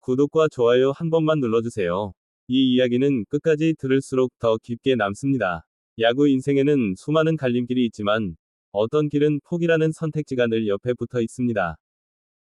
구독과 좋아요 한 번만 눌러주세요. 이 이야기는 끝까지 들을수록 더 깊게 남습니다. 야구 인생에는 수많은 갈림길이 있지만 어떤 길은 포기라는 선택지가 늘 옆에 붙어 있습니다.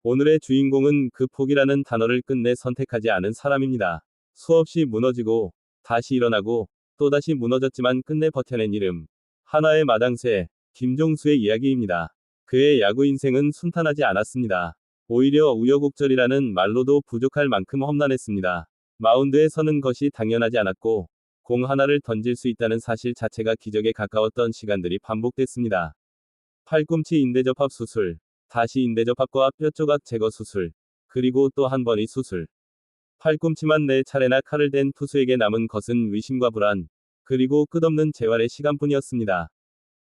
오늘의 주인공은 그 포기라는 단어를 끝내 선택하지 않은 사람입니다. 수없이 무너지고 다시 일어나고 또다시 무너졌지만 끝내 버텨낸 이름. 하나의 마당새, 김종수의 이야기입니다. 그의 야구 인생은 순탄하지 않았습니다. 오히려 우여곡절이라는 말로도 부족할 만큼 험난했습니다. 마운드에 서는 것이 당연하지 않았고, 공 하나를 던질 수 있다는 사실 자체가 기적에 가까웠던 시간들이 반복됐습니다. 팔꿈치 인대접합 수술, 다시 인대접합과 뼈조각 제거 수술, 그리고 또 한 번의 수술. 팔꿈치만 네 차례나 칼을 댄 투수에게 남은 것은 의심과 불안, 그리고 끝없는 재활의 시간뿐이었습니다.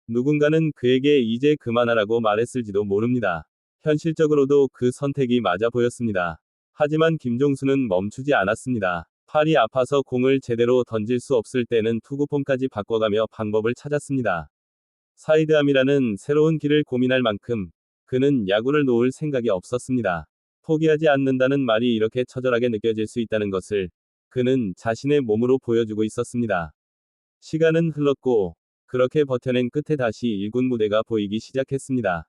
누군가는 그에게 이제 그만하라고 말했을지도 모릅니다. 현실적으로도 그 선택이 맞아 보였습니다. 하지만 김종수는 멈추지 않았습니다. 팔이 아파서 공을 제대로 던질 수 없을 때는 투구폼까지 바꿔가며 방법을 찾았습니다. 사이드암이라는 새로운 길을 고민할 만큼 그는 야구를 놓을 생각이 없었습니다. 포기하지 않는다는 말이 이렇게 처절하게 느껴질 수 있다는 것을 그는 자신의 몸으로 보여주고 있었습니다. 시간은 흘렀고 그렇게 버텨낸 끝에 다시 1군 무대가 보이기 시작했습니다.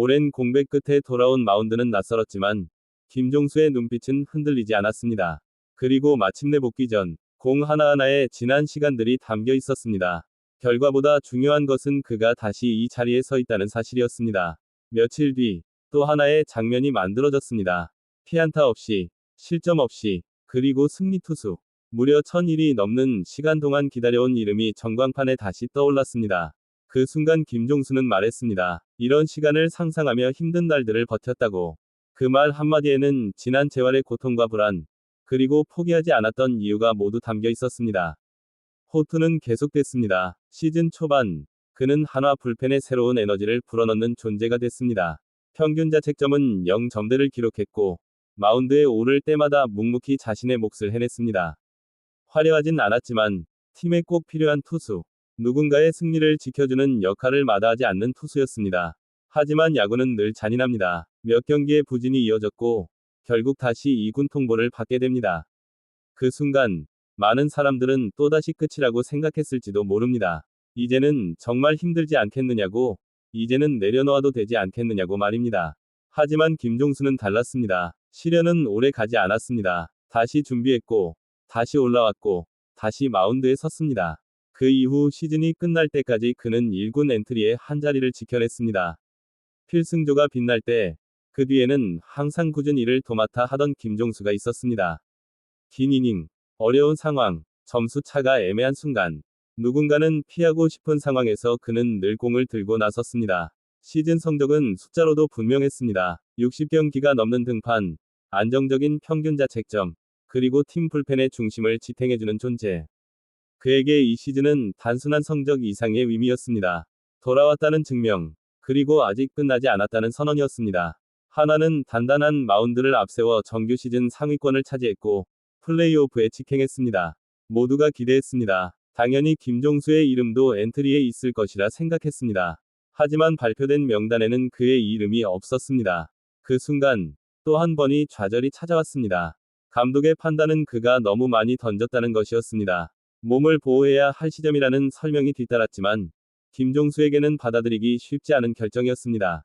오랜 공백 끝에 돌아온 마운드는 낯설었지만 김종수의 눈빛은 흔들리지 않았습니다. 그리고 마침내 복귀 전 공 하나하나에 지난 시간들이 담겨 있었습니다. 결과보다 중요한 것은 그가 다시 이 자리에 서 있다는 사실이었습니다. 며칠 뒤 또 하나의 장면이 만들어졌습니다. 피안타 없이, 실점 없이, 그리고 승리 투수. 무려 천일이 넘는 시간 동안 기다려온 이름이 전광판에 다시 떠올랐습니다. 그 순간 김종수는 말했습니다. 이런 시간을 상상하며 힘든 날들을 버텼다고. 그 말 한마디에는 지난 재활의 고통과 불안, 그리고 포기하지 않았던 이유가 모두 담겨 있었습니다. 호투는 계속됐습니다. 시즌 초반, 그는 한화 불펜에 새로운 에너지를 불어넣는 존재가 됐습니다. 평균 자책점은 0점대를 기록했고, 마운드에 오를 때마다 묵묵히 자신의 몫을 해냈습니다. 화려하진 않았지만, 팀에 꼭 필요한 투수, 누군가의 승리를 지켜주는 역할을 마다하지 않는 투수였습니다. 하지만 야구는 늘 잔인합니다. 몇 경기의 부진이 이어졌고, 결국 다시 2군 통보를 받게 됩니다. 그 순간, 많은 사람들은 또다시 끝이라고 생각했을지도 모릅니다. 이제는 정말 힘들지 않겠느냐고, 이제는 내려놓아도 되지 않겠느냐고 말입니다. 하지만 김종수는 달랐습니다. 시련은 오래 가지 않았습니다. 다시 준비했고, 다시 올라왔고, 다시 마운드에 섰습니다. 그 이후 시즌이 끝날 때까지 그는 1군 엔트리에 한 자리를 지켜냈습니다. 필승조가 빛날 때, 그 뒤에는 항상 꾸준히 일을 도맡아 하던 김종수가 있었습니다. 긴 이닝, 어려운 상황, 점수 차가 애매한 순간, 누군가는 피하고 싶은 상황에서 그는 늘 공을 들고 나섰습니다. 시즌 성적은 숫자로도 분명했습니다. 60경기가 넘는 등판, 안정적인 평균 자책점, 그리고 팀 불펜의 중심을 지탱해주는 존재. 그에게 이 시즌은 단순한 성적 이상의 의미였습니다. 돌아왔다는 증명, 그리고 아직 끝나지 않았다는 선언이었습니다. 하나는 단단한 마운드를 앞세워 정규 시즌 상위권을 차지했고, 플레이오프에 직행했습니다. 모두가 기대했습니다. 당연히 김종수의 이름도 엔트리에 있을 것이라 생각했습니다. 하지만 발표된 명단에는 그의 이름이 없었습니다. 그 순간, 또 한 번이 좌절이 찾아왔습니다. 감독의 판단은 그가 너무 많이 던졌다는 것이었습니다. 몸을 보호해야 할 시점이라는 설명이 뒤따랐지만, 김종수에게는 받아들이기 쉽지 않은 결정이었습니다.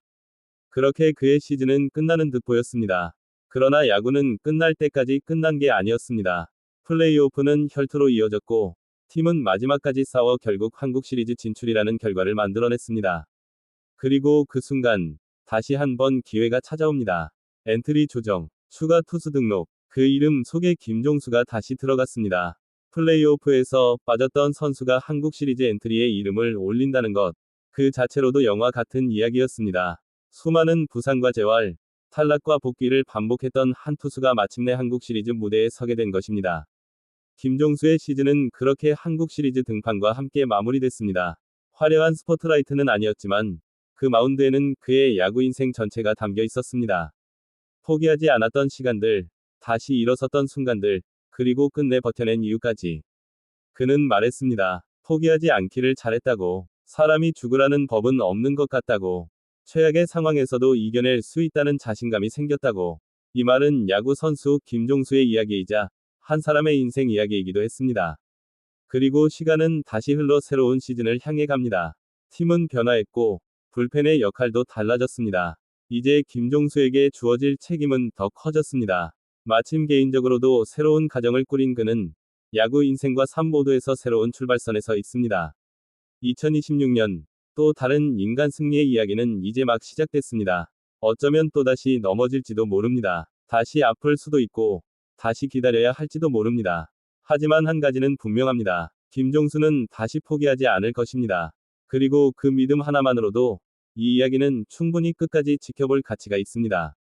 그렇게 그의 시즌은 끝나는 듯 보였습니다. 그러나 야구는 끝날 때까지 끝난 게 아니었습니다. 플레이오프는 혈투로 이어졌고, 팀은 마지막까지 싸워 결국 한국 시리즈 진출이라는 결과를 만들어냈습니다. 그리고 그 순간, 다시 한번 기회가 찾아옵니다. 엔트리 조정, 추가 투수 등록, 그 이름 속에 김종수가 다시 들어갔습니다. 플레이오프에서 빠졌던 선수가 한국 시리즈 엔트리에 이름을 올린다는 것, 그 자체로도 영화 같은 이야기였습니다. 수많은 부상과 재활, 탈락과 복귀를 반복했던 한 투수가 마침내 한국 시리즈 무대에 서게 된 것입니다. 김종수의 시즌은 그렇게 한국 시리즈 등판과 함께 마무리됐습니다. 화려한 스포트라이트는 아니었지만, 그 마운드에는 그의 야구 인생 전체가 담겨 있었습니다. 포기하지 않았던 시간들, 다시 일어섰던 순간들, 그리고 끝내 버텨낸 이유까지. 그는 말했습니다. 포기하지 않기를 잘했다고. 사람이 죽으라는 법은 없는 것 같다고. 최악의 상황에서도 이겨낼 수 있다는 자신감이 생겼다고. 이 말은 야구 선수 김종수의 이야기이자 한 사람의 인생 이야기이기도 했습니다. 그리고 시간은 다시 흘러 새로운 시즌을 향해 갑니다. 팀은 변화했고 불펜의 역할도 달라졌습니다. 이제 김종수에게 주어질 책임은 더 커졌습니다. 마침 개인적으로도 새로운 가정을 꾸린 그는 야구 인생과 삶 모두에서 새로운 출발선에 서 있습니다. 2026년 또 다른 인간 승리의 이야기는 이제 막 시작됐습니다. 어쩌면 또다시 넘어질지도 모릅니다. 다시 아플 수도 있고 다시 기다려야 할지도 모릅니다. 하지만 한 가지는 분명합니다. 김종수는 다시 포기하지 않을 것입니다. 그리고 그 믿음 하나만으로도 이 이야기는 충분히 끝까지 지켜볼 가치가 있습니다.